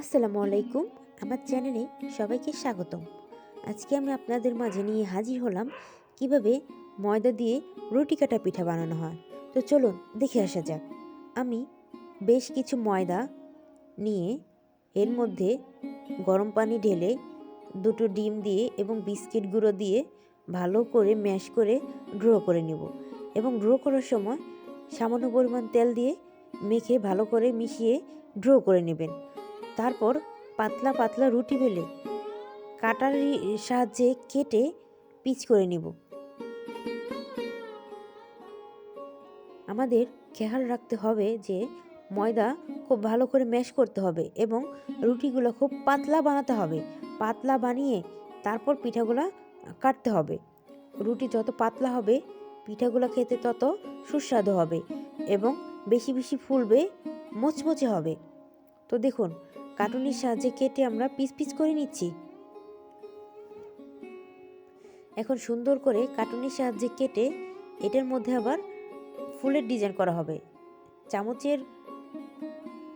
আসসালামু আলাইকুম। আমার চ্যানেলে সবাইকে স্বাগতম। আজকে আমি আপনাদের মাঝে নিয়ে হাজির হলাম কীভাবে ময়দা দিয়ে রুটি কাটা পিঠা বানানো হয়। তো চলুন দেখে আসা যাক। আমি বেশ কিছু ময়দা নিয়ে এর মধ্যে গরম পানি ঢেলে দুটো ডিম দিয়ে এবং বিস্কিট গুঁড়ো দিয়ে ভালো করে ম্যাশ করে ড্র করে নেব এবং ড্র করার সময় সামান্য পরিমাণ তেল দিয়ে মেখে ভালো করে মিশিয়ে ড্র করে নেবেন। তারপর পাতলা পাতলা রুটি বেলে কাটার সাহায্যে কেটে পিচ করে নিব। আমাদের খেয়াল রাখতে হবে যে ময়দা খুব ভালো করে ম্যাশ করতে হবে এবং রুটিগুলো খুব পাতলা বানাতে হবে। পাতলা বানিয়ে তারপর পিঠাগুলো কাটতে হবে। রুটি যত পাতলা হবে, পিঠাগুলো খেতে তত সুস্বাদু হবে এবং বেশি বেশি ফুলবে, মোচমোচে হবে। তো দেখুন কাটুনির সাহায্যে কেটে আমরা পিস পিস করে নিচ্ছি। এখন সুন্দর করে কাটুনির সাহায্যে কেটে এটার মধ্যে আবার ফুলের ডিজাইন করা হবে। চামচের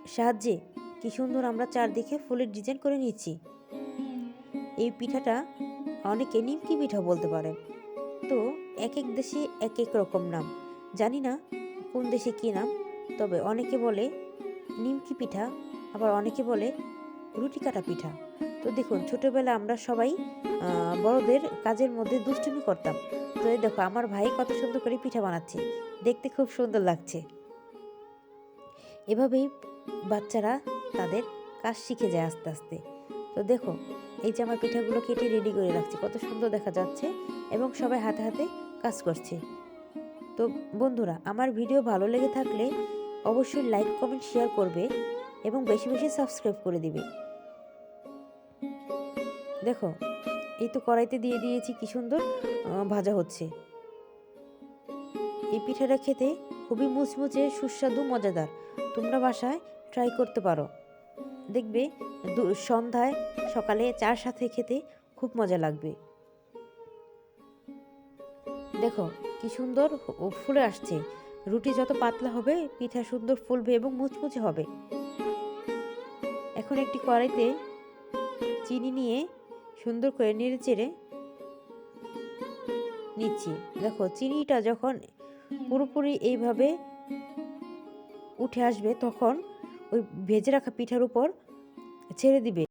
সাহায্যে কি সুন্দর আমরা চারদিকে ফুলের ডিজাইন করে নিচ্ছি। এই পিঠাটা অনেকে নিমকি পিঠা বলতে পারে। তো এক এক দেশে এক এক রকম নাম। জানি না কোন দেশে কী নাম, তবে অনেকে বলে নিমকি পিঠা আবার অনেকে বলে রুটি কাটা পিঠা। তো দেখুন, ছোটোবেলা আমরা সবাই বড়দের কাজের মধ্যে দুষ্টুমি করতাম। তো এই দেখো, আমার ভাই কত সুন্দর করে পিঠা বানাচ্ছে। দেখতে খুব সুন্দর লাগছে। এভাবেই বাচ্চারা তাদের কাজ শিখে যায় আস্তে আস্তে। তো দেখো, এই যে আমার পিঠাগুলো কেটে রেডি করে রাখছে, কত সুন্দর দেখা যাচ্ছে এবং সবাই হাতে হাতে কাজ করছে। তো বন্ধুরা, আমার ভিডিও ভালো লেগে থাকলে অবশ্যই লাইক কমেন্ট শেয়ার করবে। এবং বেশি বেশি সাবস্ক্রাইব করে দিবে। দেখো, এই তো কড়াইতে দিয়ে দিয়েছি কি সুন্দর ভাজা হচ্ছে। এই পিঠাটা খেতে খুবই মুচমুচে, সুস্বাদু, মজাদার। তোমরা বাসায় ট্রাই করতে পারো। দেখবে সন্ধ্যায় সকালে চার সাথে খেতে খুব মজা লাগবে। দেখো, কি সুন্দর ফুলে আসছে। রুটি যত পাতলা হবে, পিঠা সুন্দর ফুলবে এবং মুচমুচে হবে। এখন একটি কড়াইতে চিনি নিয়ে সুন্দর করে নেড়ে চেড়ে নিচ্ছি। দেখো, চিনিটা যখন পুরোপুরি এইভাবে উঠে আসবে, তখন ওই ভেজে রাখা পিঠার উপর ছেড়ে দিবে।